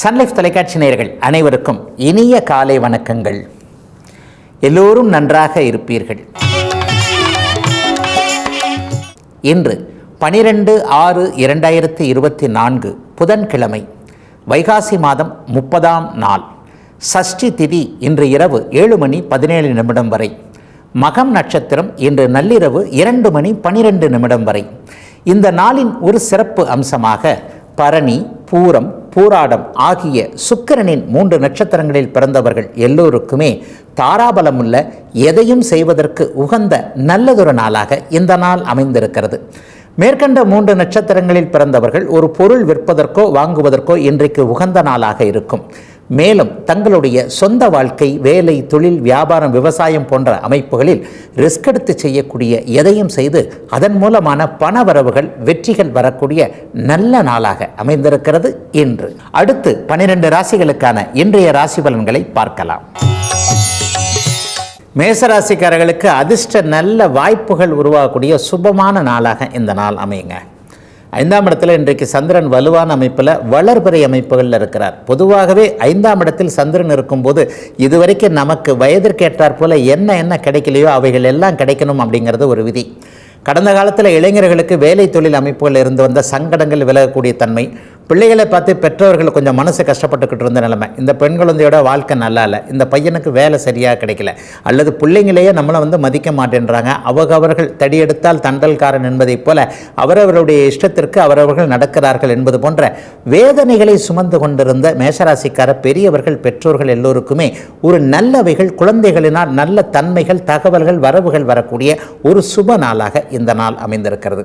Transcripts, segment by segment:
Sun Life தொலைக்காட்சி நேயர்கள் அனைவருக்கும் இனிய காலை வணக்கங்கள். எல்லோரும் நன்றாக இருப்பீர்கள். இன்று பனிரெண்டு ஆறு இரண்டாயிரத்தி இருபத்தி நான்கு புதன்கிழமை வைகாசி மாதம் முப்பதாம் நாள். சஷ்டி திதி இன்று இரவு ஏழு மணி பதினேழு நிமிடம் வரை. மகம் நட்சத்திரம் இன்று நள்ளிரவு இரண்டு மணி பனிரெண்டு நிமிடம் வரை. இந்த நாளின் ஒரு சிறப்பு அம்சமாக பரணி பூரம் பூராடம் ஆகிய சுக்கிரனின் மூன்று நட்சத்திரங்களில் பிறந்தவர்கள் எல்லோருக்குமே தாராபலமுள்ள எதையும் செய்வதற்கு உகந்த நல்லதொரு நாளாக இந்த நாள் அமைந்திருக்கிறது. மேற்கண்ட மூன்று நட்சத்திரங்களில் பிறந்தவர்கள் ஒரு பொருள் விற்பதற்கோ வாங்குவதற்கோ இன்றைக்கு உகந்த நாளாக இருக்கும். மேலும் தங்களுடைய சொந்த வாழ்க்கை வேலை தொழில் வியாபாரம் விவசாயம் போன்ற அமைப்புகளில் ரிஸ்க் எடுத்து செய்யக்கூடிய எதையும் செய்து அதன் மூலமான பண வரவுகள் வெற்றிகள் வரக்கூடிய நல்ல நாளாக அமைந்திருக்கிறது இன்று. அடுத்து பனிரெண்டு ராசிகளுக்கான இன்றைய ராசி பலன்களை பார்க்கலாம். மேசராசிக்காரர்களுக்கு அதிர்ஷ்ட நல்ல வாய்ப்புகள் உருவாகக்கூடிய சுபமான நாளாக இந்த நாள் அமையுங்க. ஐந்தாம் இடத்துல இன்றைக்கு சந்திரன் வலுவான அமைப்பில் வளர்பிறை அமைப்புகளில் இருக்கிறார். பொதுவாகவே ஐந்தாம் இடத்தில் சந்திரன் இருக்கும்போது இதுவரைக்கும் நமக்கு வயதிற்கேற்றாற் போல என்ன என்ன கிடைக்கலையோ அவைகள் எல்லாம் கிடைக்கணும் அப்படிங்கிறது ஒரு விதி. கடந்த காலத்தில் இளைஞர்களுக்கு வேலை தொழில் அமைப்புகள் இருந்து வந்த சங்கடங்கள் விலகக்கூடிய தன்மை பிள்ளைகளை பார்த்து பெற்றவர்கள் கொஞ்சம் மனசு கஷ்டப்பட்டுக்கிட்டு இருந்த நிலைமை. இந்த பெண் குழந்தையோட வாழ்க்கை நல்லா இல்லை இந்த பையனுக்கு வேலை சரியாக கிடைக்கல. அல்லது பிள்ளைங்களையே நம்மளை வந்து மதிக்க மாட்டேன்றாங்க. அவகவர்கள் தடியெடுத்தால் தண்டல்காரன் என்பதைப் போல அவரவருடைய இஷ்டத்திற்கு அவரவர்கள் நடக்கிறார்கள் என்பது போன்ற வேதனைகளை சுமந்து கொண்டிருந்த மேஷராசிக்கார பெரியவர்கள் பெற்றோர்கள் எல்லோருக்குமே ஒரு நல்லவைகள் குழந்தைகளினால் நல்ல தன்மைகள் தகவல்கள் வரவுகள் வரக்கூடிய ஒரு சுப நாளாக இந்த நாள் அமைந்திருக்கிறது.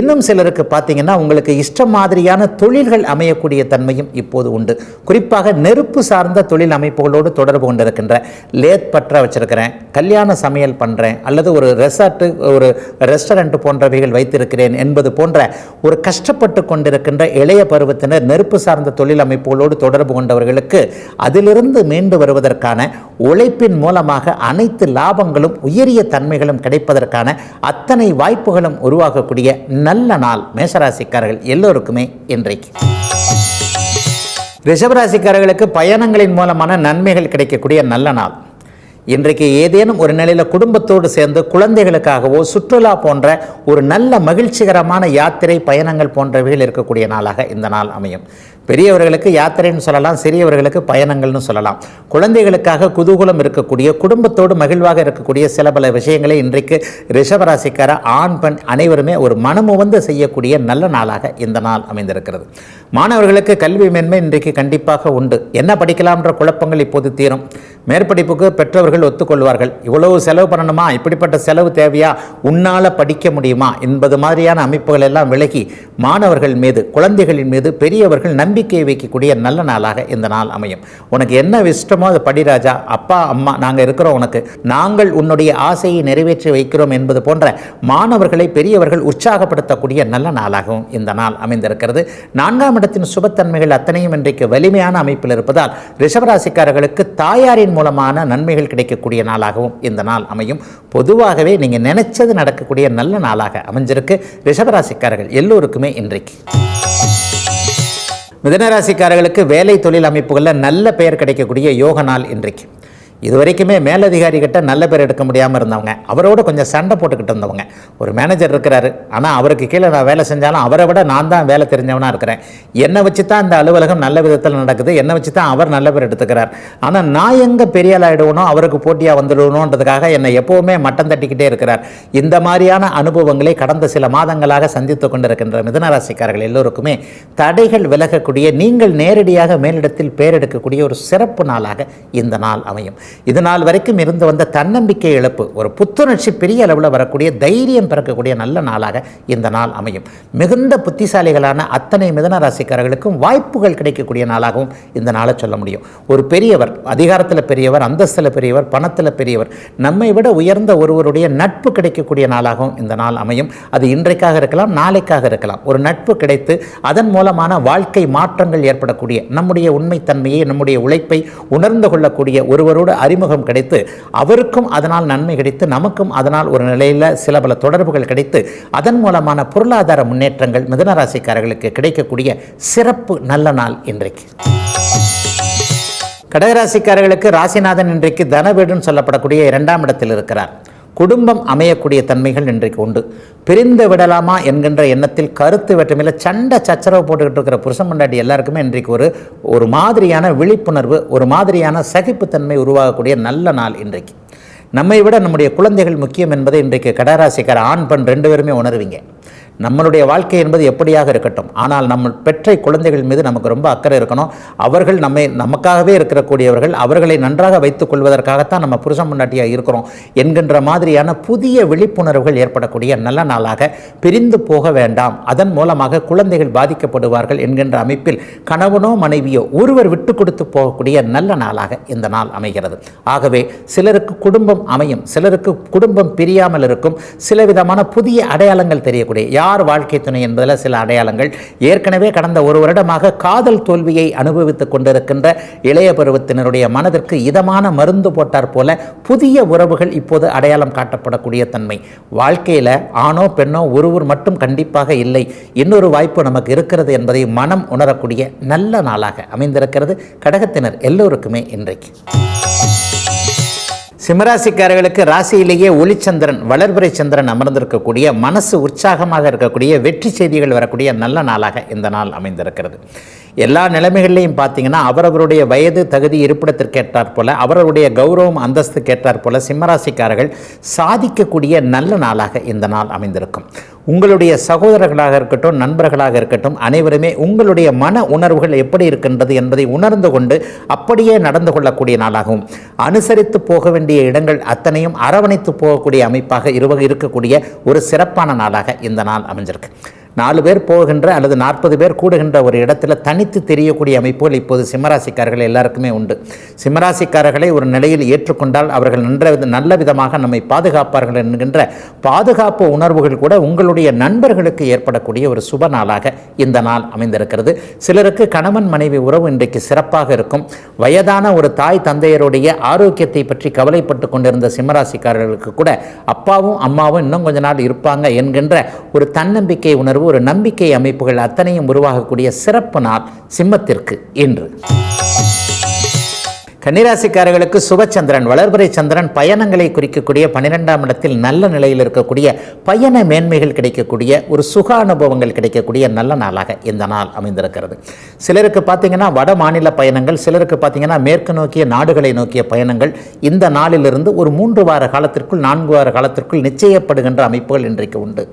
இன்னும் சிலருக்கு பார்த்தீங்கன்னா உங்களுக்கு இஷ்டம் மாதிரியான தொழில்கள் அமையக்கூடிய தன்மையும் இப்போது உண்டு. குறிப்பாக நெருப்பு சார்ந்த தொழில் அமைப்புகளோடு தொடர்பு கொண்டிருக்கின்ற லேத் பற்ற வச்சிருக்கிறேன் கல்யாண சமையல் பண்ணுறேன் அல்லது ஒரு ரெசார்ட்டு ஒரு ரெஸ்டாரண்ட் போன்றவைகள் வைத்திருக்கிறேன் என்பது போன்ற ஒரு கஷ்டப்பட்டு கொண்டிருக்கின்ற இளைய பருவத்தினர் நெருப்பு சார்ந்த தொழில் அமைப்புகளோடு தொடர்பு கொண்டவர்களுக்கு அதிலிருந்து மீண்டு வருவதற்கான உழைப்பின் மூலமாக அனைத்து லாபங்களும் உயரிய தன்மைகளும் கிடைப்பதற்கான அத்தனை வாய்ப்புகளும் உருவாகக்கூடிய நல்ல நாள் மேஷராசிக்காரர்கள் எல்லோருக்குமே இன்றைக்கு. ரிஷபராசிக்காரர்களுக்கு பயணங்களின் மூலமான நன்மைகள் கிடைக்கக்கூடிய நல்ல நாள். இன்றைக்கு ஏதேனும் ஒரு நிலையில் குடும்பத்தோடு சேர்ந்து குழந்தைகளுக்காகவோ சுற்றுலா போன்ற ஒரு நல்ல மகிழ்ச்சிகரமான யாத்திரை பயணங்கள் போன்றவைகள் இருக்கக்கூடிய நாளாக இந்த நாள் அமையும். பெரியவர்களுக்கு யாத்திரைன்னு சொல்லலாம் சிறியவர்களுக்கு பயணங்கள்னு சொல்லலாம். குழந்தைகளுக்காக குதூகூலம் இருக்கக்கூடிய குடும்பத்தோடு மகிழ்வாக இருக்கக்கூடிய சில பல விஷயங்களை இன்றைக்கு ரிஷபராசிக்கார ஆண் பெண் அனைவருமே ஒரு மனமுவந்து செய்யக்கூடிய நல்ல நாளாக இந்த நாள் அமைந்திருக்கிறது. மாணவர்களுக்கு கல்வி மேன்மை இன்றைக்கு கண்டிப்பாக உண்டு. என்ன படிக்கலாம்ன்ற குழப்பங்கள் இப்போது தீரும். மேற்படிப்புக்கு பெற்றவர்கள் ஒத்துக்கொள்வார்கள். இவ்வளவு செலவு பண்ணணுமா? இப்படிப்பட்ட செலவு தேவையா? உன்னால் படிக்க முடியுமா? என்பது மாதிரியான அமைப்புகள் எல்லாம் விலகி மாணவர்கள் மீது குழந்தைகளின் மீது பெரியவர்கள் நம்பிக்கை வைக்கக்கூடிய நல்ல நாளாக இந்த நாள் அமையும். உனக்கு என்ன இஷ்டமோ அது படிராஜா அப்பா அம்மா நாங்கள் இருக்கிறோம் உனக்கு. நாங்கள் உன்னுடைய ஆசையை நிறைவேற்றி வைக்கிறோம் என்பது போன்ற மாணவர்களை பெரியவர்கள் உற்சாகப்படுத்தக்கூடிய நல்ல நாளாகவும் இந்த நாள் அமைந்திருக்கிறது. நான்காம் இடத்தின் சுபத்தன்மைகள் அத்தனையும் இன்றைக்கு வலிமையான அமைப்பில் இருப்பதால் ரிஷபராசிக்காரர்களுக்கு தாயாரின் மூலமான நன்மைகள் கிடைக்கக்கூடிய நாளாகவும் இந்த நாள் அமையும். பொதுவாகவே நீங்கள் நினைச்சது நடக்கக்கூடிய நல்ல நாளாக அமைஞ்சிருக்கு. ரிஷபராசிக்காரர்கள் எல்லோருக்குமே இன்றைக்கு. மிதனராசிக்காரர்களுக்கு வேலை தொழில் அமைப்புகளில் நல்ல பெயர் கிடைக்கக்கூடிய யோக நாள் இன்றைக்கு. இது வரைக்குமே மேலதிகாரிகிட்ட நல்ல பேர் எடுக்க முடியாமல் இருந்தவங்க. அவரோட கொஞ்சம் சண்டை போட்டுக்கிட்டு இருந்தவங்க. ஒரு மேனேஜர் இருக்கிறாரு. ஆனால் அவருக்கு கீழே நான் வேலை செஞ்சாலும் அவரை விட நான் தான் வேலை தெரிஞ்சவனாக இருக்கிறேன். என்னை வச்சு தான் இந்த அலுவலகம் நல்ல விதத்தில் நடக்குது. என்னை வச்சு தான் அவர் நல்ல பேர் எடுத்துக்கிறார். ஆனால் நான் எங்கே பெரிய ஆகிடுவனோ அவருக்கு போட்டியாக வந்துடுவணுன்றதுக்காக என்னை எப்போவுமே மட்டம் தட்டிக்கிட்டே இருக்கிறார். இந்த மாதிரியான அனுபவங்களை கடந்த சில மாதங்களாக சந்தித்து கொண்டிருக்கின்ற மிதனராசிக்காரர்கள் எல்லோருக்குமே தடைகள் விலகக்கூடிய நீங்கள் நேரடியாக மேலிடத்தில் பேரெடுக்கக்கூடிய ஒரு சிறப்பு நாளாக இந்த நாள் அமையும். இது நாள் வரைக்கும் இருந்து வந்த தன்னம்பிக்கை இழப்பு ஒரு புத்துணர்ச்சி பெரிய அளவில் வரக்கூடிய தைரியம் பிறக்கக்கூடிய நல்ல நாளாக இந்த நாள் அமையும். மிகுந்த புத்திசாலிகளான அத்தனை மிதன ராசிக்காரர்களுக்கும் வாய்ப்புகள் கிடைக்கக்கூடிய நாளாகவும் இந்த நாளை சொல்ல முடியும். ஒரு பெரியவர் அதிகாரத்தில் பெரியவர் அந்தஸ்தில் பெரியவர் பணத்தில் பெரியவர் நம்மை விட உயர்ந்த ஒருவருடைய நட்பு கிடைக்கக்கூடிய நாளாகவும் இந்த நாள் அமையும். அது இன்றைக்காக இருக்கலாம் நாளைக்காக இருக்கலாம். ஒரு நட்பு கிடைத்து அதன் மூலமான வாழ்க்கை மாற்றங்கள் ஏற்படக்கூடிய நம்முடைய உண்மைத்தன்மையை நம்முடைய உழைப்பை உணர்ந்து கொள்ளக்கூடிய ஒருவரோடு அறிமுகம் கிடைத்து அவருக்கும் அதனால் நன்மை கிடைத்து நமக்கும் அதனால் ஒரு நிலையில் சில பல தொடர்புகள் கிடைத்து அதன் மூலமான பொருளாதார முன்னேற்றங்கள் மிதனராசிக்காரர்களுக்கு கிடைக்கக்கூடிய சிறப்பு நல்ல நாள் இன்றைக்கு. கடகராசிக்காரர்களுக்கு ராசிநாதன் இன்றைக்கு தனவீடுன்னு சொல்லப்படக்கூடிய இரண்டாம் இடத்தில் இருக்கிறார். குடும்பம் அமையக்கூடிய தன்மைகள் இன்றைக்கு உண்டு. பிரிந்து விடலாமா என்கின்ற எண்ணத்தில் கருத்து வேற்றுமையில் சண்டை சச்சரவு போட்டுக்கிட்டு இருக்கிற புருஷன் மண்டாட்டி எல்லாருக்குமே இன்றைக்கு ஒரு ஒரு மாதிரியான விழிப்புணர்வு ஒரு மாதிரியான சகிப்புத்தன்மை உருவாகக்கூடிய நல்ல நாள் இன்றைக்கு. நம்மை விட நம்முடைய குழந்தைகள் முக்கியம் என்பதை இன்றைக்கு கடகராசிக்கார ஆண் பெண் ரெண்டு பேருமே உணர்வீங்க. நம்மளுடைய வாழ்க்கை என்பது எப்படியாக இருக்கட்டும். ஆனால் நம்ம பெற்ற குழந்தைகள் மீது நமக்கு ரொம்ப அக்கறை இருக்கணும். அவர்கள் நம்மை நமக்காகவே இருக்கக்கூடியவர்கள் அவர்களை நன்றாக வைத்துக் கொள்வதற்காகத்தான் நம்ம புருஷன் முன்னாட்டியாக இருக்கிறோம் என்கின்ற மாதிரியான புதிய விழிப்புணர்வுகள் ஏற்படக்கூடிய நல்ல நாளாக பிரிந்து போக வேண்டாம். அதன் மூலமாக குழந்தைகள் பாதிக்கப்படுவார்கள் என்கின்ற அமைப்பில் கணவனோ மனைவியோ ஒருவர் விட்டு கொடுத்து போகக்கூடிய நல்ல நாளாக இந்த நாள் அமைகிறது. ஆகவே சிலருக்கு குடும்பம் அமையும் சிலருக்கு குடும்பம் பிரியாமல் இருக்கும் சில விதமான புதிய அடையாளங்கள் தெரியக்கூடிய யார் வாழ்க்கை துணை என்பதில் சில அடையாளங்கள். ஏற்கனவே கடந்த ஒரு வருடமாக காதல் தோல்வியை அனுபவித்துக் கொண்டிருக்கின்ற இளைய பருவத்தினருடைய மனதிற்கு இதமான மருந்து போட்டார் போல புதிய உறவுகள் இப்போது அடையாளம் காட்டப்படக்கூடிய தன்மை. வாழ்க்கையில் ஆணோ பெண்ணோ ஒருவர் மட்டும் கண்டிப்பாக இல்லை. இன்னொரு வாய்ப்பு நமக்கு இருக்கிறது என்பதை மனம் உணரக்கூடிய நல்ல நாளாக அமைந்திருக்கிறது. கடகத்தினர் எல்லோருக்குமே இன்றைக்கு. சிம்மராசிக்காரர்களுக்கு ராசியிலேயே ஒளிச்சந்திரன் வளர்பிறை சந்திரன் அமர்ந்திருக்கக்கூடிய மனசு உற்சாகமாக இருக்கக்கூடிய வெற்றி செய்திகள் வரக்கூடிய நல்ல நாளாக இந்த நாள் அமைந்திருக்கிறது. எல்லா நிலைமைகள்லையும் பார்த்தீங்கன்னா அவரவருடைய வயது தகுதி இருப்பிடத்திற்கேற்றாற் போல அவரவருடைய கௌரவம் அந்தஸ்து கேட்டார் போல சிம்மராசிக்காரர்கள் சாதிக்கக்கூடிய நல்ல நாளாக இந்த நாள் அமைந்திருக்கும். உங்களுடைய சகோதரர்களாக இருக்கட்டும் நண்பர்களாக இருக்கட்டும் அனைவருமே உங்களுடைய மன உணர்வுகள் எப்படி இருக்கின்றது என்பதை உணர்ந்து கொண்டு அப்படியே நடந்து கொள்ளக்கூடிய நாளாகவும் அனுசரித்து போக வேண்டிய இடங்கள் அத்தனையும் அரவணைத்து போகக்கூடிய அமைப்பாக இருவக இருக்கக்கூடிய ஒரு சிறப்பான நாளாக இந்த நாள் அமைஞ்சிருக்கு. நாலு பேர் போகின்ற அல்லது நாற்பது பேர் கூடுகின்ற ஒரு இடத்துல தனித்து தெரியக்கூடிய அமைப்புகள் இப்போது சிம்மராசிக்காரர்கள் எல்லாருக்குமே உண்டு. சிம்மராசிக்காரர்களை ஒரு நிலையில் ஏற்றுக்கொண்டால் அவர்கள் நன்ற நல்ல விதமாக நம்மை பாதுகாப்பார்கள் என்கின்ற பாதுகாப்பு உணர்வுகள் கூட உங்களுடைய நண்பர்களுக்கு ஏற்படக்கூடிய ஒரு சுப நாளாக இந்த நாள் அமைந்திருக்கிறது. சிலருக்கு கணவன் மனைவி உறவு இன்றைக்கு சிறப்பாக இருக்கும். வயதான ஒரு தாய் தந்தையருடைய ஆரோக்கியத்தை பற்றி கவலைப்பட்டு கொண்டிருந்த சிம்மராசிக்காரர்களுக்கு கூட அப்பாவும் அம்மாவும் இன்னும் கொஞ்ச நாள் இருப்பாங்க என்கின்ற ஒரு தன்னம்பிக்கை உணர்வு ஒரு நம்பிக்கை அமைப்புகள் அத்தனையும் உருவாகக்கூடிய சிறப்பு நாள் சிம்மத்திற்கு இன்று. கன்னிராசிக்காரர்களுக்கு சுபச்சந்திரன் வளர்பறை சந்திரன் பயணங்களை குறிக்கக்கூடிய பன்னிரெண்டாம் இடத்தில் நல்ல நிலையில் இருக்கக்கூடிய பயண மேன்மைகள் கிடைக்கக்கூடிய ஒரு சுக அனுபவங்கள் கிடைக்கக்கூடிய நல்ல நாளாக இந்த நாள் அமைந்திருக்கிறது. சிலருக்கு பார்த்தீங்கன்னா வட மாநில பயணங்கள் சிலருக்கு பார்த்தீங்கன்னா மேற்கு நோக்கிய நாடுகளை நோக்கிய பயணங்கள் இந்த நாளிலிருந்து ஒரு மூன்று வார காலத்திற்குள் நான்கு வார காலத்திற்குள் நிச்சயப்படுகின்ற அமைப்புகள் இன்றைக்கு உண்டு.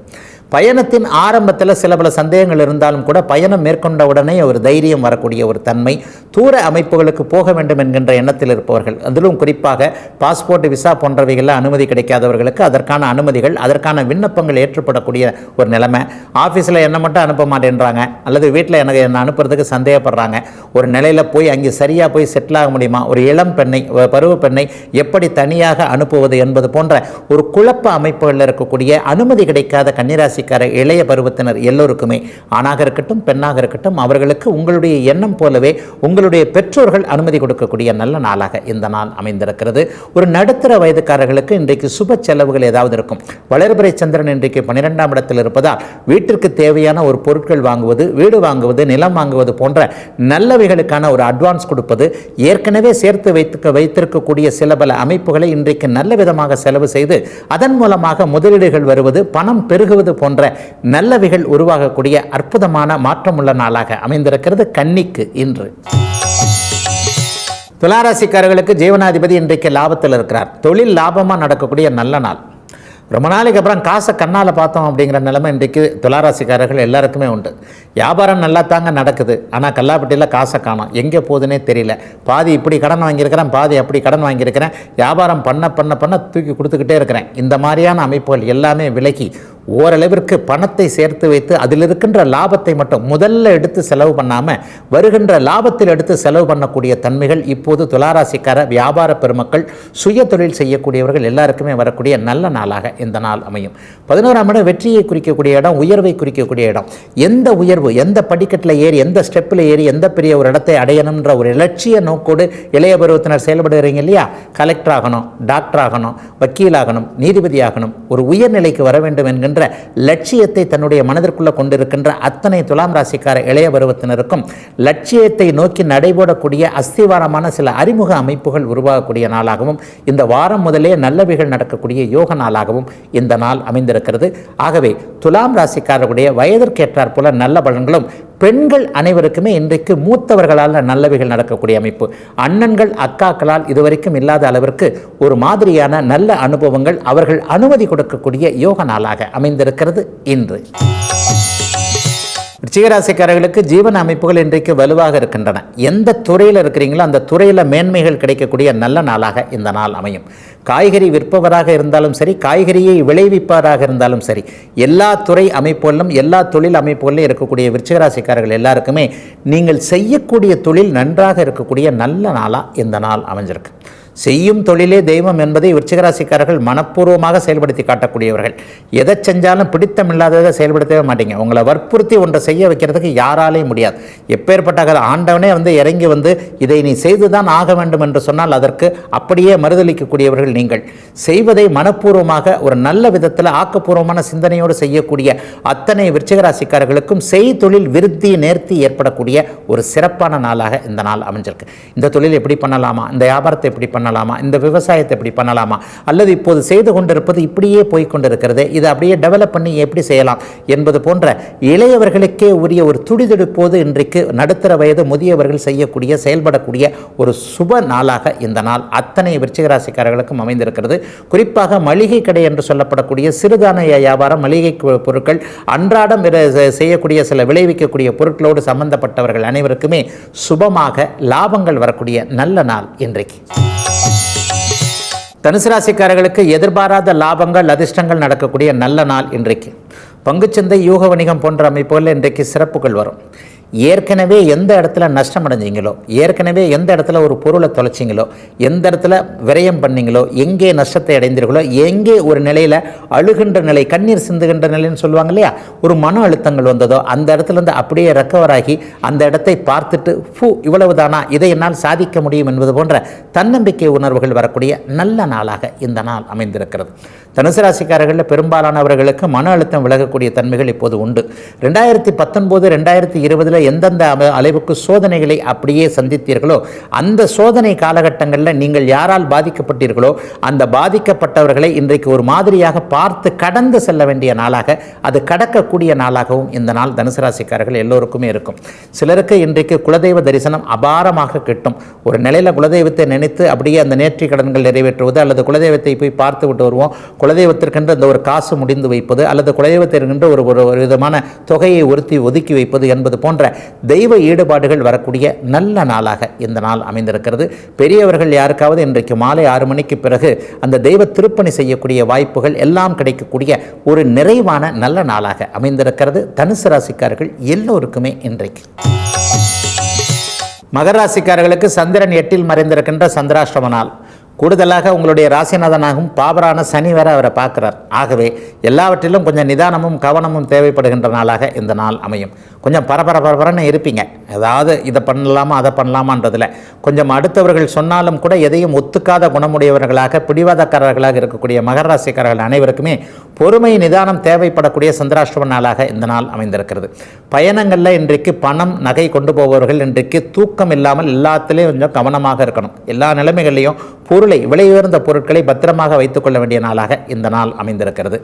பயணத்தின் ஆரம்பத்தில் சில பல சந்தேகங்கள் இருந்தாலும் கூட பயணம் மேற்கொண்ட உடனே ஒரு தைரியம் வரக்கூடிய ஒரு தன்மை தூர அமைப்புகளுக்கு போக வேண்டும் என்கின்ற எண்ணத்தில் இருப்பவர்கள். அதிலும் குறிப்பாக பாஸ்போர்ட் விசா போன்றவைகளில் அனுமதி கிடைக்காதவர்களுக்கு அதற்கான அனுமதிகள் அதற்கான விண்ணப்பங்கள் ஏற்றுப்படக்கூடிய ஒரு நிலைமை. ஆஃபீஸில் என்ன மட்டும் அனுப்ப மாட்டேன்றாங்க அல்லது வீட்டில் எனக்கு என்ன அனுப்புறதுக்கு சந்தேகப்படுறாங்க. ஒரு நிலையில் போய் அங்கே சரியாக போய் செட்டில் ஆக முடியுமா? ஒரு இளம் பெண்ணை பருவ பெண்ணை எப்படி தனியாக அனுப்புவது என்பது போன்ற ஒரு குழப்ப அமைப்புகளில் இருக்கக்கூடிய அனுமதி கிடைக்காத ராசிக்கார இளைய பருவத்தினர் எல்லோருக்குமே ஆணாக இருக்கட்டும் பெண்ணாக இருக்கட்டும் அவர்களுக்கு உங்களுடைய எண்ணம் போலவே உங்களுடைய பெற்றோர்கள் அனுமதி கொடுக்கக்கூடிய நல்ல நாளாக இந்த நாள் அமைந்திருக்கிறது. ஒரு நடுத்தர வயதுக்காரர்களுக்கு இன்றைக்கு சுப செலவுகள் ஏதாவது இருக்கும். வளர்பிறை சந்திரன் இன்றைக்கு பன்னிரெண்டாம் இடத்தில் இருப்பதால் வீட்டிற்கு தேவையான ஒரு பொருட்கள் வாங்குவது வீடு வாங்குவது நிலம் வாங்குவது போன்ற நல்லவைகளுக்கான ஒரு அட்வான்ஸ் கொடுப்பது ஏற்கனவே சேர்த்து வைத்து வைத்திருக்கக்கூடிய சில பல அமைப்புகளை இன்றைக்கு நல்ல விதமாக செலவு செய்து அதன் மூலமாக முதலீடுகள் வருவது பணம் பெருகுவது போன்ற நல்லவைகள் உருவாகக்கூடிய அற்புதமான மாற்றமுள்ள நாளாக அமைந்திருக்கிறது கன்னிக்கு இன்று. துளாராசிக்காரர்களுக்கு ஜீவனாதிபதி இன்றைக்கு லாபத்தில் இருக்கிறார். தொழில் லாபமாக நடக்கக்கூடிய நல்ல நாள். ரொம்ப நாளைக்கு அப்புறம் காசை கண்ணால் பார்த்தோம் அப்படிங்கிற நிலைமை இன்றைக்கு துளாராசிக்காரர்கள் எல்லாருக்குமே உண்டு. வியாபாரம் நல்லா தாங்க நடக்குது. ஆனால் கல்லாப்பட்டியில் காசை காணோம். எங்கே போகுதுன்னே தெரியல. பாதி இப்படி கடன் வாங்கியிருக்கிறேன் பாதி அப்படி கடன் வாங்கியிருக்கிறேன். வியாபாரம் பண்ண பண்ண பண்ண தூக்கி கொடுத்துக்கிட்டே இருக்கிறேன். இந்த மாதிரியான அமைப்புகள் எல்லாமே விலகி ஓரளவிற்கு பணத்தை சேர்த்து வைத்து அதில் இருக்கின்ற லாபத்தை மட்டும் முதல்ல எடுத்து செலவு பண்ணாமல் வருகின்ற லாபத்தில் எடுத்து செலவு பண்ணக்கூடிய தன்மைகள் இப்போது துளாராசிக்கார வியாபார பெருமக்கள் சுய தொழில் செய்யக்கூடியவர்கள் எல்லாருக்குமே வரக்கூடிய நல்ல நாளாக இந்த நாள் அமையும். பதினோராம் இடம் வெற்றியை குறிக்கக்கூடிய இடம் உயர்வை குறிக்கக்கூடிய இடம். எந்த உயர்வு எந்த படிக்கட்டில் ஏறி எந்த ஸ்டெப்பில் ஏறி எந்த பெரிய ஒரு இடத்தை அடையணுன்ற ஒரு இலட்சிய நோக்கோடு இளைய பருவத்தினர் செயல்படுகிறீங்க இல்லையா? கலெக்டர் ஆகணும் டாக்டர் ஆகணும் வக்கீலாகணும் நீதிபதி ஆகணும் ஒரு உயர்நிலைக்கு வர வேண்டும் என்கின்ற இருக்கின்ற லட்சியத்தை தன்னுடைய மனதிற்குள்ளே கொண்டிருக்கின்ற அத்தனை துலாம் ராசிக்கார இளைய பருவத்தினருக்கும் லட்சியத்தை நோக்கி நடைபோடக்கூடிய அஸ்திவாரமான சில அறிமுக அமைப்புகள் உருவாகக்கூடிய நாளாகவும் இந்த வாரம் முதலே நல்லவைகள் நடக்கக்கூடிய யோக நாளாகவும் இந்த நாள் அமைந்திருக்கிறது. ஆகவே துலாம் ராசிக்காரர்களுடைய வயதிற்கேற்றார் போல நல்ல பலன்களும் பெண்கள் அனைவருக்குமே இன்றைக்கு மூத்தவர்களால் நல்லவைகள் நடக்கக்கூடிய அமைப்பு. அண்ணன்கள் அக்காக்களால் இதுவரைக்கும் இல்லாத அளவிற்கு ஒரு மாதிரியான நல்ல அனுபவங்கள் அவர்கள் அனுமதி கொடுக்கக்கூடிய யோக நாளாக அமைந்திருக்கிறது இன்று. ரிச்சிகராசிக்காரர்களுக்கு ஜீவன அமைப்புகள் இன்றைக்கு வலுவாக இருக்கின்றன. எந்த துறையில் இருக்கிறீங்களோ அந்த துறையில் மேன்மைகள் கிடைக்கக்கூடிய நல்ல நாளாக இந்த நாள் அமையும். காய்கறி விற்பவராக இருந்தாலும் சரி காய்கறியை விளைவிப்பவராக இருந்தாலும் சரி எல்லா துறை அமைப்புகளிலும் எல்லா தொழில் அமைப்புகளிலும் இருக்கக்கூடிய விருச்சிகராசிக்காரர்கள் எல்லாருக்குமே நீங்கள் செய்யக்கூடிய தொழில் நன்றாக இருக்கக்கூடிய நல்ல நாளாக இந்த நாள் அமைஞ்சிருக்கு. செய்யும் தொழிலே தெய்வம் என்பதை விருச்சிகராசிக்காரர்கள் மனப்பூர்வமாக செயல்படுத்தி காட்டக்கூடியவர்கள். எதை செஞ்சாலும் பிடித்தமில்லாததை செயல்படுத்தவே மாட்டீங்க. உங்களை வற்புறுத்தி ஒன்றை செய்ய வைக்கிறதுக்கு யாராலையும் முடியாது. எப்பேற்பட்ட ஆண்டவனே வந்து இறங்கி வந்து இதை நீ செய்துதான் ஆக வேண்டும் என்று சொன்னால் அதற்கு அப்படியே மறுதளிக்கக்கூடியவர்கள் நீங்கள். செய்வதை மனப்பூர்வமாக ஒரு நல்ல விதத்தில் ஆக்கப்பூர்வமான சிந்தனையோடு செய்யக்கூடிய அத்தனை விருச்சிகராசிக்காரர்களுக்கும் செய் தொழில் விருத்தி நேர்த்தி ஏற்படக்கூடிய ஒரு சிறப்பான நாளாக இந்த நாள் அமைஞ்சிருக்கு. இந்த தொழில் எப்படி பண்ணலாமா? இந்த வியாபாரத்தை எப்படி பண்ண பண்ணலாமா? இந்த விவசாயத்தை இப்படி பண்ணலாமா? அல்லது இப்போது செய்து கொண்டிருப்பது இப்படியே போய்கொண்டிருக்கிறது இதை அப்படியே டெவலப் பண்ணி எப்படி செய்யலாம் என்பது போன்ற இளையவர்களுக்கே உரிய ஒரு துடிதுடிப்போது இன்றைக்கு நடுத்தர வயது முதியவர்கள் செய்யக்கூடிய செயல்படக்கூடிய ஒரு சுப நாளாக இந்த நாள் அத்தனை விருச்சிகராசிக்காரர்களுக்கும் அமைந்திருக்கிறது. குறிப்பாக மளிகை கடை என்று சொல்லப்படக்கூடிய சிறுதானிய வியாபாரம் மளிகை பொருட்கள் அன்றாடம் செய்யக்கூடிய சில விளைவிக்கக்கூடிய பொருட்களோடு சம்பந்தப்பட்டவர்கள் அனைவருக்குமே சுபமாக லாபங்கள் வரக்கூடிய நல்ல நாள் இன்றைக்கு. தனுசு ராசிக்காரர்களுக்கு எதிர்பாராத லாபங்கள் அதிர்ஷ்டங்கள் நடக்கக்கூடிய நல்ல நாள் இன்றைக்கு. பங்குச்சந்தை யூக வணிகம் போன்ற அமைப்புகளில் இன்றைக்கு சிறப்புகள் வரும். ஏற்கனவே எந்த இடத்துல நஷ்டம் அடைஞ்சீங்களோ ஏற்கனவே எந்த இடத்துல ஒரு பொருளை தொலைச்சிங்களோ எந்த இடத்துல விரயம் பண்ணீங்களோ எங்கே நஷ்டத்தை அடைந்தீர்களோ எங்கே ஒரு நிலையில் அழுகின்ற நிலை கண்ணீர் சிந்துகின்ற நிலைன்னு சொல்லுவாங்க இல்லையா? ஒரு மன அழுத்தங்கள் வந்ததோ அந்த இடத்துலேருந்து அப்படியே ரெக்கவர் ஆகி அந்த இடத்தை பார்த்துட்டு ஃபூ இவ்வளவுதானா? இதை என்னால் சாதிக்க முடியும் என்பது போன்ற தன்னம்பிக்கை உணர்வுகள் வரக்கூடிய நல்ல நாளாக இந்த நாள் அமைந்திருக்கிறது. தனுசு ராசிக்காரர்களில் பெரும்பாலானவர்களுக்கு மன அழுத்தம் விலகக்கூடிய தன்மைகள் இப்போது உண்டு. ரெண்டாயிரத்தி பத்தொன்பது ரெண்டாயிரத்தி இருபதில் எந்தெந்த அளவுக்கு சோதனைகளை அப்படியே சந்தித்தீர்களோ அந்த சோதனை காலகட்டங்களில் நீங்கள் யாரால் பாதிக்கப்பட்டீர்களோ அந்த பாதிக்கப்பட்டவர்களை இன்றைக்கு ஒரு மாதிரியாக பார்த்து கடந்து செல்ல வேண்டிய நாளாக அது கடக்கக்கூடிய நாளாகவும் இந்த நாள் தனுசு ராசிக்காரர்கள் எல்லோருக்குமே இருக்கும். சிலருக்கு இன்றைக்கு குலதெய்வ தரிசனம் அபாரமாக கிட்டும். ஒரு நிலையில் குலதெய்வத்தை நினைத்து அப்படியே அந்த நேற்று கடன்கள் நிறைவேற்றுவது அல்லது குலதெய்வத்தை போய் பார்த்து விட்டு வருவோம். குலதெய்வத்திற்கென்று அந்த ஒரு காசு முடிந்து வைப்பது அல்லது குலதெய்வத்திற்கென்று ஒரு ஒரு ஒரு விதமான தொகையை ஒருத்தி ஒதுக்கி வைப்பது என்பது போன்ற தெய்வ ஈடுபாடுகள் வரக்கூடிய நல்ல நாளாக இந்த நாள் அமைந்திருக்கிறது. பெரியவர்கள் யாருக்காவது இன்றைக்கு மாலை ஆறு மணிக்கு பிறகு அந்த தெய்வ திருப்பணி செய்யக்கூடிய வாய்ப்புகள் எல்லாம் கிடைக்கக்கூடிய ஒரு நிறைவான நல்ல நாளாக அமைந்திருக்கிறது. தனுசு ராசிக்காரர்கள் எல்லோருக்குமே இன்றைக்கு. மகராசிக்காரர்களுக்கு சந்திரன் எட்டில் மறைந்திருக்கின்ற சந்திராஷ்டம நாள். கூடுதலாக உங்களுடைய ராசிநாதனாகவும் பாபரான சனி வர அவரை பார்க்குறார். ஆகவே எல்லாவற்றிலும் கொஞ்சம் நிதானமும் கவனமும் தேவைப்படுகின்ற நாளாக இந்த நாள் அமையும். கொஞ்சம் பரபர பரபரன்னு இருப்பீங்க. ஏதாவது இதை பண்ணலாமா அதை பண்ணலாமான்றதில். கொஞ்சம் அடுத்தவர்கள் சொன்னாலும் கூட எதையும் ஒத்துக்காத குணமுடையவர்களாக பிடிவாதக்காரர்களாக இருக்கக்கூடிய மகர ராசிக்காரர்கள் அனைவருக்குமே பொறுமை நிதானம் தேவைப்படக்கூடிய சந்திராஷ்டம நாளாக இந்த நாள் அமைந்திருக்கிறது. பயணங்களில் இன்றைக்கு பணம் நகை கொண்டு போபவர்கள் இன்றைக்கு தூக்கம் இல்லாமல் எல்லாத்துலேயும் கொஞ்சம் கவனமாக இருக்கணும். எல்லா நிலைமைகள்லையும் பொருள் விலை உயர்ந்த பொருட்களை பத்திரமாக வைத்துக்கொள்ள வேண்டிய நாளாக இந்த நாள் அமைந்திருக்கிறது.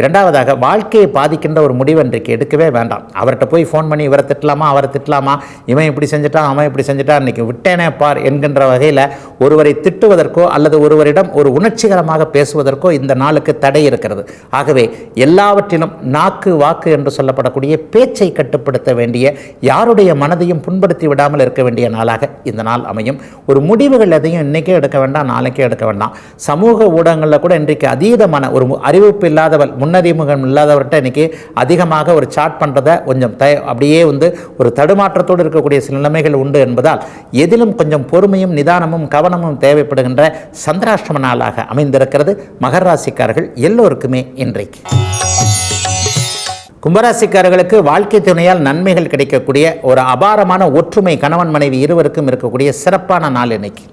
இரண்டாவதாக வாழ்க்கையை பாதிக்கின்ற ஒரு முடிவு இன்றைக்கு எடுக்கவே வேண்டாம். அவர்கிட்ட போய் ஃபோன் பண்ணி இவரை திட்டலாமா? அவரை திட்டலாமா? இவன் இப்படி செஞ்சுட்டான் அவன் இப்படி செஞ்சுட்டான் இன்னைக்கு விட்டேனே பார் என்கின்ற வகையில் ஒருவரை திட்டுவதற்கோ அல்லது ஒருவரிடம் ஒரு உணர்ச்சிகரமாக பேசுவதற்கோ இந்த நாளுக்கு தடை இருக்கிறது. ஆகவே எல்லாவற்றிலும் நாக்கு வாக்கு என்று சொல்லப்படக்கூடிய பேச்சை கட்டுப்படுத்த வேண்டிய யாருடைய மனதையும் புண்படுத்தி விடாமல் இருக்க வேண்டிய நாளாக இந்த நாள் அமையும். ஒரு முடிவுகள் எதையும் இன்றைக்கே எடுக்க வேண்டாம் கணக்கே எடுக்க வேண்டாம். சமூக ஊடகங்களில் கூட இன்றைக்கு அதீதமான ஒரு அறிவிப்பு இல்லாதவள் முன்னறிமுகம் இல்லாதவர்கிட்ட இன்றைக்கி அதிகமாக ஒரு சாட் பண்ணுறதை கொஞ்சம் த அப்படியே வந்து ஒரு தடுமாற்றத்தோடு இருக்கக்கூடிய சில நிலைமைகள் உண்டு என்பதால் எதிலும் கொஞ்சம் பொறுமையும் நிதானமும் கவனமும் தேவைப்படுகின்ற சந்திராஷ்டம நாளாக அமைந்திருக்கிறது. மகர ராசிக்காரர்கள் எல்லோருக்குமே இன்றைக்கு. கும்பராசிக்காரர்களுக்கு வாழ்க்கை துணையால் நன்மைகள் கிடைக்கக்கூடிய ஒரு அபாரமான ஒற்றுமை கணவன் மனைவி இருவருக்கும் இருக்கக்கூடிய சிறப்பான நாள் இன்னைக்கு.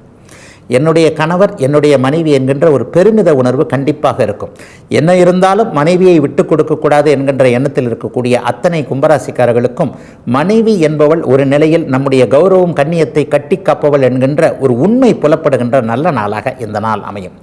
என்னுடைய கணவர் என்னுடைய மனைவி என்கின்ற ஒரு பெருமித உணர்வு கண்டிப்பாக இருக்கும். என்ன இருந்தாலும் மனைவியை விட்டு கொடுக்கக்கூடாது என்கின்ற எண்ணத்தில் இருக்கக்கூடிய அத்தனை கும்பராசிக்காரர்களுக்கும் மனைவி என்பவள் ஒரு நிலையில் நம்முடைய கௌரவம் கண்ணியத்தை கட்டி காப்பவள் என்கின்ற ஒரு உண்மை புலப்படுகின்ற நல்ல நாளாக இந்த நாள் அமையும்.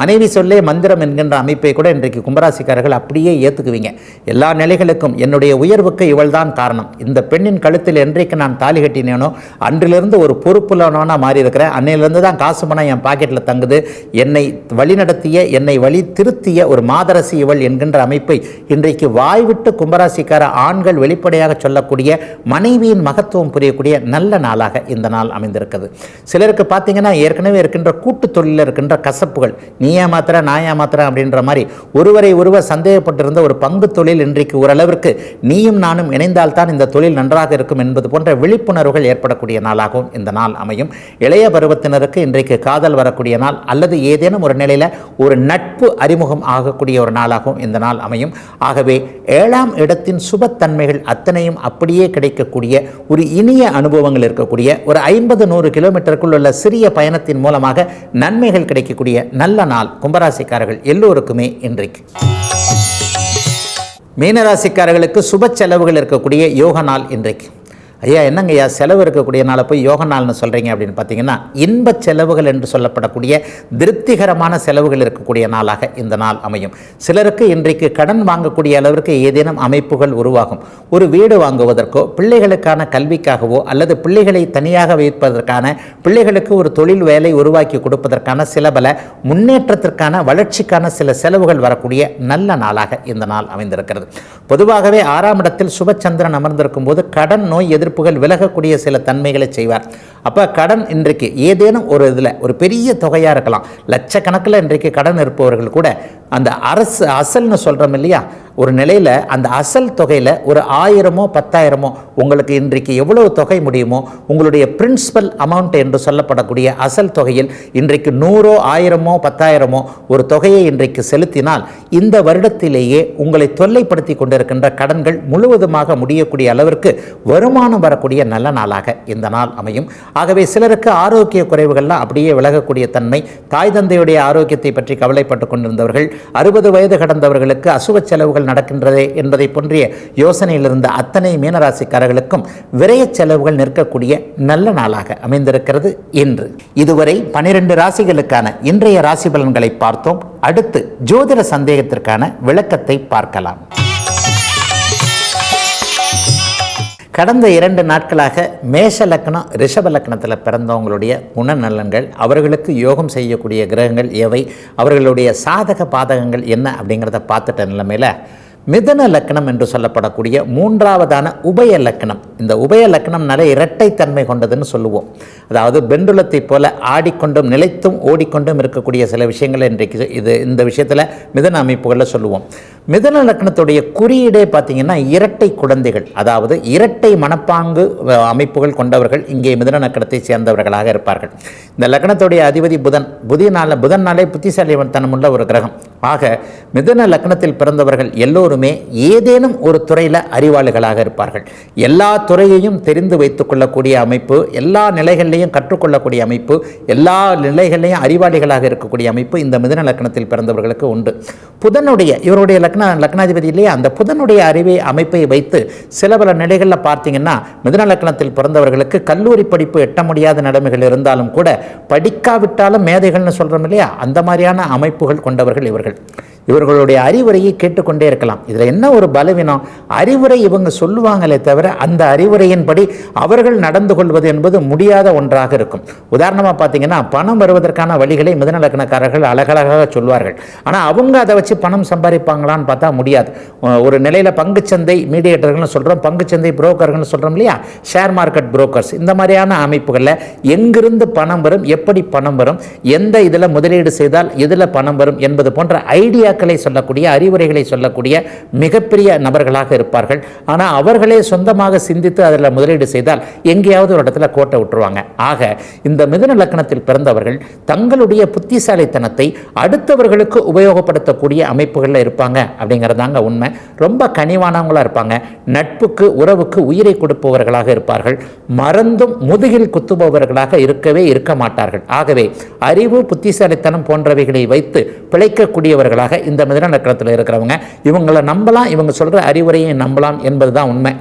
மனைவி சொல்லே மந்திரம் என்கின்ற அமைப்பை கூட இன்றைக்கு கும்பராசிக்காரர்கள் அப்படியே ஏற்றுக்குவீங்க எல்லா நிலைகளுக்கும் என்னுடைய உயர்வுக்கு இவள்தான் காரணம். இந்த பெண்ணின் கழுத்தில் என்றைக்கு நான் தாலி கட்டினேனோ அன்றிலிருந்து ஒரு பொறுப்புள்ளவனாக மாறி இருக்கிறேன் அன்னையிலிருந்து தான் காசு பணம் என் பாக்கெட்டில் தங்குது. என்னை வழிநடத்திய என்னை வழி திருத்திய ஒரு மாதரசி இவள் என்கின்ற அமைப்பை இன்றைக்கு வாய்விட்டு கும்பராசிக்கார ஆண்கள் வெளிப்படையாக சொல்லக்கூடிய மனைவியின் மகத்துவம் புரியக்கூடிய நல்ல நாளாக இந்த நாள் அமைந்திருக்கிறது. சிலருக்கு பார்த்தீங்கன்னா ஏற்கனவே இருக்கின்ற கூட்டு தொழிலில் இருக்கின்ற கசப்புகள் நீ ஏமாத்துற நான் ஏமாத்துறேன் அப்படின்ற மாதிரி ஒருவரை ஒருவர் சந்தேகப்பட்டிருந்த ஒரு பங்கு தொழில் இன்றைக்கு ஓரளவிற்கு நீயும் நானும் இணைந்தால்தான் இந்த தொழில் நன்றாக இருக்கும் என்பது போன்ற விழிப்புணர்வுகள் ஏற்படக்கூடிய நாளாகவும் இந்த நாள் அமையும். இளைய பருவத்தினருக்கு இன்றைக்கு காதல் வரக்கூடிய நாள் அல்லது ஏதேனும் ஒரு நிலையில் ஒரு நட்பு அறிமுகம் ஆகக்கூடிய ஒரு நாளாகவும் இந்த நாள் அமையும். ஆகவே ஏழாம் இடத்தின் சுபத்தன்மைகள் அத்தனையும் அப்படியே கிடைக்கக்கூடிய ஒரு இனிய அனுபவங்கள் இருக்கக்கூடிய ஒரு ஐம்பது நூறு கிலோமீட்டருக்குள் உள்ள சிறிய பயணத்தின் மூலமாக நன்மைகள் கிடைக்கக்கூடிய நல்ல நாள் கும்பராசிக்காரர்கள் எல்லோருக்குமே இன்றைக்கு. மீனராசிக்காரர்களுக்கு சுப செலவுகள் இருக்கக்கூடிய யோக நாள் இன்றைக்கு. ஐயா என்னங்க ஐயா செலவு இருக்கக்கூடிய நாளை போய் யோக நாள்னு சொல்கிறீங்க அப்படின்னு பார்த்தீங்கன்னா இன்ப செலவுகள் என்று சொல்லப்படக்கூடிய திருப்திகரமான செலவுகள் இருக்கக்கூடிய நாளாக இந்த நாள் அமையும். சிலருக்கு இன்றைக்கு கடன் வாங்கக்கூடிய அளவிற்கு ஏதேனும் அமைப்புகள் உருவாகும். ஒரு வீடு வாங்குவதற்கோ பிள்ளைகளுக்கான கல்விக்காகவோ அல்லது பிள்ளைகளை தனியாக வைப்பதற்கான பிள்ளைகளுக்கு ஒரு தொழில் வேலை உருவாக்கி கொடுப்பதற்கான சில பல முன்னேற்றத்திற்கான வளர்ச்சிக்கான சில செலவுகள் வரக்கூடிய நல்ல நாளாக இந்த நாள் அமைந்திருக்கிறது. பொதுவாகவே ஆறாம் இடத்தில் சுபச்சந்திரன் அமர்ந்திருக்கும் போது கடன் நோய் எதிர்ப்புகள் விலகக்கூடிய சில தன்மைகளை செய்வார். அப்போ கடன் இன்றைக்கு ஏதேனும் ஒரு இதில் ஒரு பெரிய தொகையாக இருக்கலாம். லட்சக்கணக்கில் இன்றைக்கு கடன் இருப்பவர்கள் கூட அந்த அரசு அசல்னு சொல்கிறோம் இல்லையா? ஒரு நிலையில் அந்த அசல் தொகையில் ஒரு ஆயிரமோ பத்தாயிரமோ உங்களுக்கு இன்றைக்கு எவ்வளவு தொகை முடியுமோ உங்களுடைய பிரின்சிபல் அமௌண்ட் என்று சொல்லப்படக்கூடிய அசல் தொகையில் இன்றைக்கு நூறோ ஆயிரமோ பத்தாயிரமோ ஒரு தொகையை இன்றைக்கு செலுத்தினால் இந்த வருடத்திலேயே உங்களை தொல்லைப்படுத்தி கொண்டிருக்கின்ற கடன்கள் முழுவதுமாக முடியக்கூடிய அளவிற்கு வருமானம் வரக்கூடிய நல்ல நாளாக இந்த நாள் அமையும். ஆகவே சிலருக்கு ஆரோக்கிய குறைவுகள்லாம் அப்படியே விலகக்கூடிய தன்மை தாய் தந்தையுடைய ஆரோக்கியத்தை பற்றி கவலைப்பட்டு கொண்டிருந்தவர்கள் அறுபது வயது கடந்தவர்களுக்கு அசுவ செலவுகள் நடக்கின்றதே என்பதை போன்றிய யோசனையில் இருந்த அத்தனை மீனராசிக்காரர்களுக்கும் விரைய செலவுகள் நிற்கக்கூடிய நல்ல நாளாக அமைந்திருக்கிறது இன்று. இதுவரை பனிரெண்டு ராசிகளுக்கான இன்றைய ராசி பலன்களை பார்த்தோம். அடுத்து ஜோதிட சந்தேகத்திற்கான விளக்கத்தை பார்க்கலாம். கடந்த இரண்டு நாட்களாக மேஷ லக்னம் ரிஷப லக்னத்தில் பிறந்தவங்களுடைய குணநலன்கள் அவர்களுக்கு யோகம் செய்யக்கூடிய கிரகங்கள் எவை அவர்களுடைய சாதக பாதகங்கள் என்ன அப்படிங்கிறத பார்த்துட்ட நிலைமையில் மிதன லக்னம் என்று சொல்லப்படக்கூடிய மூன்றாவதான உபய லக்னம். இந்த உபய லக்னம்னால இரட்டைத்தன்மை கொண்டதுன்னு சொல்லுவோம். அதாவது பெண்டுலத்தை போல ஆடிக்கொண்டும் நிலைத்தும் ஓடிக்கொண்டும் இருக்கக்கூடிய சில விஷயங்களை இன்றைக்கு இது இந்த விஷயத்தில் மிதன அமைப்புகளில் சொல்லுவோம். மிதன லக்னத்துடைய குறியீடே பார்த்தீங்கன்னா இரட்டை குழந்தைகள். அதாவது இரட்டை மனப்பாங்கு அமைப்புகள் கொண்டவர்கள் இங்கே மிதன லக்னத்தை சேர்ந்தவர்களாக இருப்பார்கள். இந்த லக்னத்துடைய அதிபதி புதன் புதிய புதன் நாளே புத்திசாலித்தனமுள்ள ஒரு கிரகம். ஆக மிதன லக்னத்தில் பிறந்தவர்கள் எல்லோருமே ஏதேனும் ஒரு துறையில் அறிவாளிகளாக இருப்பார்கள். எல்லா துறையையும் தெரிந்து வைத்துக் கொள்ளக்கூடிய அமைப்பு எல்லா நிலைகளிலையும் கற்றுக்கொள்ளக்கூடிய அமைப்பு எல்லா நிலைகளிலையும் அறிவாளிகளாக இருக்கக்கூடிய அமைப்பு இந்த மிதன லக்னத்தில் பிறந்தவர்களுக்கு உண்டு. புதனுடைய இவருடைய லக்ன லக்னாதிபதி இல்லையா? அந்த புதனுடைய அறிவை அமைப்பை வைத்து சில பல நிலைகளில் பார்த்தீங்கன்னா மிதன லக்னத்தில் பிறந்தவர்களுக்கு கல்லூரி படிப்பு எட்ட முடியாத நிலைமைகள் இருந்தாலும் கூட படிக்காவிட்டாலும் மேதைகள்னு சொல்கிறோம் இல்லையா? அந்த மாதிரியான அமைப்புகள் கொண்டவர்கள் இவர்கள். இவர்களுடைய அறிவுரையை கேட்டுக்கொண்டே இருக்கலாம். இதில் என்ன ஒரு பலவீனம்? அறிவுரை இவங்க சொல்லுவாங்களே தவிர அந்த அறிவுரையின்படி அவர்கள் நடந்து கொள்வது என்பது முடியாத ஒன்றாக இருக்கும். உதாரணமாக பார்த்தீங்கன்னா பணம் வருவதற்கான வழிகளை மிதநலக்கணக்காரர்கள் அழகழகாக சொல்வார்கள். ஆனால் அவங்க அதை வச்சு பணம் சம்பாதிப்பாங்களான்னு பார்த்தா முடியாது. ஒரு நிலையில் பங்குச்சந்தை மீடியேட்டர்கள்னு சொல்கிறோம் பங்குச்சந்தை புரோக்கர்கள்னு சொல்கிறோம் இல்லையா? Share market brokers. இந்த மாதிரியான அமைப்புகளில் எங்கிருந்து பணம் வரும் எப்படி பணம் வரும் எந்த இதில் முதலீடு செய்தால் எதில் பணம் வரும் என்பது போன்ற ஐடியாக்களை சொல்லக்கூடிய அறிவுரைகளை சொல்லக்கூடிய மிகப்பெரிய நபர்களாக இருப்பார்கள். ஆனால் அவர்களே சொந்தமாக சிந்தித்து அதில் முதலீடு செய்தால் எங்கேயாவது ஒரு இடத்துல கோட்டை விட்டுருவாங்க. ஆக இந்த மிதுன லக்கணத்தில் பிறந்தவர்கள் தங்களுடைய புத்திசாலித்தனத்தை அடுத்தவர்களுக்கு உபயோகப்படுத்தக்கூடிய அமைப்புகளில் இருப்பாங்க. அப்படிங்கிறதாங்க உண்மை. ரொம்ப கனிவானவங்களாக இருப்பாங்க. நட்புக்கு உறவுக்கு உயிரை கொடுப்பவர்களாக இருப்பார்கள். மறந்தும் முதுகில் குத்துபவர்களாக இருக்கவே இருக்க மாட்டார்கள். ஆகவே அறிவு புத்திசாலித்தனம் போன்றவைகளை வைத்து பிழைக்கக்கூடியவர்களாக இந்த மிதன லக்கணத்தில் இருக்கிறவங்க இவங்களை நம்பலாம் இவங்க சொல்கிற அறிவுரையை நம்பலாம் என்பது தான் உண்மை.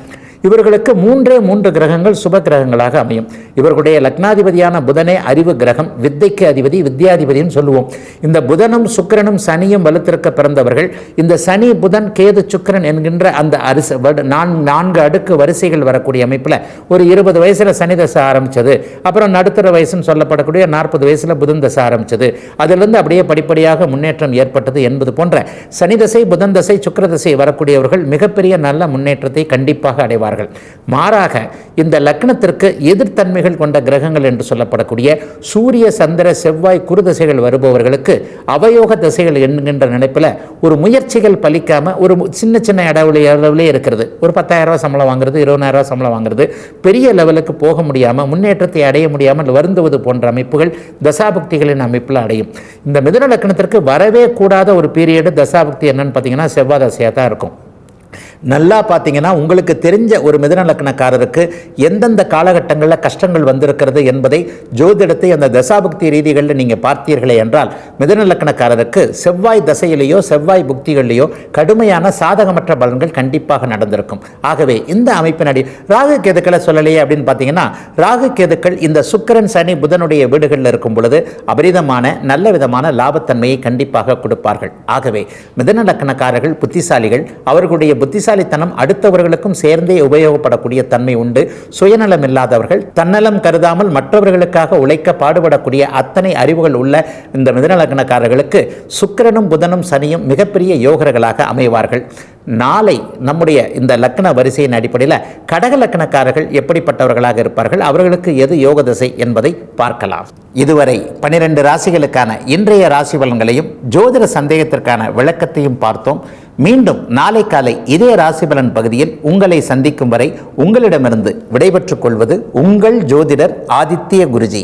இவர்களுக்கு மூன்றே மூன்று கிரகங்கள் சுப கிரகங்களாக அமையும். இவர்களுடைய லக்னாதிபதியான புதனே அறிவு கிரகம் வித்தைக்கு அதிபதி வித்யாதிபதினு சொல்லுவோம். இந்த புதனும் சுக்கிரனும் சனியும் வலுத்திருக்க பிறந்தவர்கள். இந்த சனி புதன் கேது சுக்கிரன் என்கின்ற அந்த அரிச நான்- நான்கு அடுக்கு வரிசைகள் வரக்கூடிய அமைப்பில் ஒரு இருபது வயசில் சனி தசை ஆரம்பித்தது அப்புறம் நடுத்தர வயசுன்னு சொல்லப்படக்கூடிய நாற்பது வயசில் புதன் தசை ஆரம்பித்தது அதிலிருந்து அப்படியே படிப்படியாக முன்னேற்றம் ஏற்பட்டது என்பது போன்ற சனி தசை புதன் தசை சுக்கர தசை வரக்கூடியவர்கள் மிகப்பெரிய நல்ல முன்னேற்றத்தை கண்டிப்பாக அடைவார்கள். மாறாக இந்த லக்னத்திற்கு எதிர்த்தன்மைகள் கொண்ட கிரகங்கள் என்று சொல்லப்படக்கூடிய சூரிய சந்திர செவ்வாய் குருதசைகள் வருபவர்களுக்கு அவயோக திசைகள் என்கின்ற நினைப்பில் ஒரு முயற்சிகள் பலிக்காமல் ஒரு சின்ன சின்ன இடவுல அளவிலே இருக்கிறது. ஒரு பத்தாயிரம் ரூபா சம்பளம் வாங்குறது இருபதாயிரம் ரூபா சம்பளம் வாங்குறது பெரிய லெவலுக்கு போக முடியாமல் முன்னேற்றத்தை அடைய முடியாமல் வருந்துவது போன்ற அமைப்புகள் தசாபக்திகளின் அமைப்பில் அடையும். இந்த மிதன லக்னத்திற்கு வரவே கூடாத ஒரு பீரியடு தசாபக்தி என்னன்னு பார்த்தீங்கன்னா செவ்வாய் தசையாக தான் இருக்கும். நல்லா பார்த்தீங்கன்னா உங்களுக்கு தெரிஞ்ச ஒரு மிதன லக்னக்காரருக்கு எந்தெந்த காலகட்டங்களில் கஷ்டங்கள் வந்திருக்கிறது என்பதை ஜோதிடத்தை அந்த தசாபுக்தி ரீதிகளில் நீங்கள் பார்த்தீர்களே என்றால் மிதன லக்னக்காரருக்கு செவ்வாய் தசையிலேயோ செவ்வாய் புக்திகளிலேயோ கடுமையான சாதகமற்ற பலன்கள் கண்டிப்பாக நடந்திருக்கும். ஆகவே இந்த அமைப்பினடி ராகு கேதுக்களை சொல்லலையே அப்படின்னு பார்த்தீங்கன்னா ராகு கேதுக்கள் இந்த சுக்கரன் சனி புதனுடைய வீடுகளில் இருக்கும் பொழுது அபரிதமான நல்ல விதமான லாபத்தன்மையை கண்டிப்பாக கொடுப்பார்கள். ஆகவே மிதனலக்கணக்காரர்கள் புத்திசாலிகள் அவர்களுடைய புத்திசாலித்தனம் அடுத்தவர்களுக்கும் சேர்ந்தே உபயோகப்படக்கூடிய தன்மை உண்டு. சுயநலம் இல்லாதவர்கள் தன்னலம் கருதாமல் மற்றவர்களுக்காக உழைக்க பாடுபடக்கூடிய அத்தனை அறிவுகள் உள்ள இந்த மிதனலக்னக்காரர்களுக்கு சுக்கிரனும் புதனும் சனியும் மிகப்பெரிய யோகர்களாக அமைவார்கள். நாளை நம்முடைய இந்த லக்ன வரிசையின் அடிப்படையில் கடக லக்னக்காரர்கள் எப்படிப்பட்டவர்களாக இருப்பார்கள் அவர்களுக்கு எது யோக திசை என்பதை பார்க்கலாம். இதுவரை பனிரெண்டு ராசிகளுக்கான இன்றைய ராசி பலன்களையும் ஜோதிட சந்தேகத்திற்கான விளக்கத்தையும் பார்த்தோம். மீண்டும் நாளை காலை இதே ராசி பலன் பகுதியில் உங்களை சந்திக்கும் வரை உங்களிடமிருந்து விடைபெற்றுக் கொள்வது உங்கள் ஜோதிடர் ஆதித்ய குருஜி.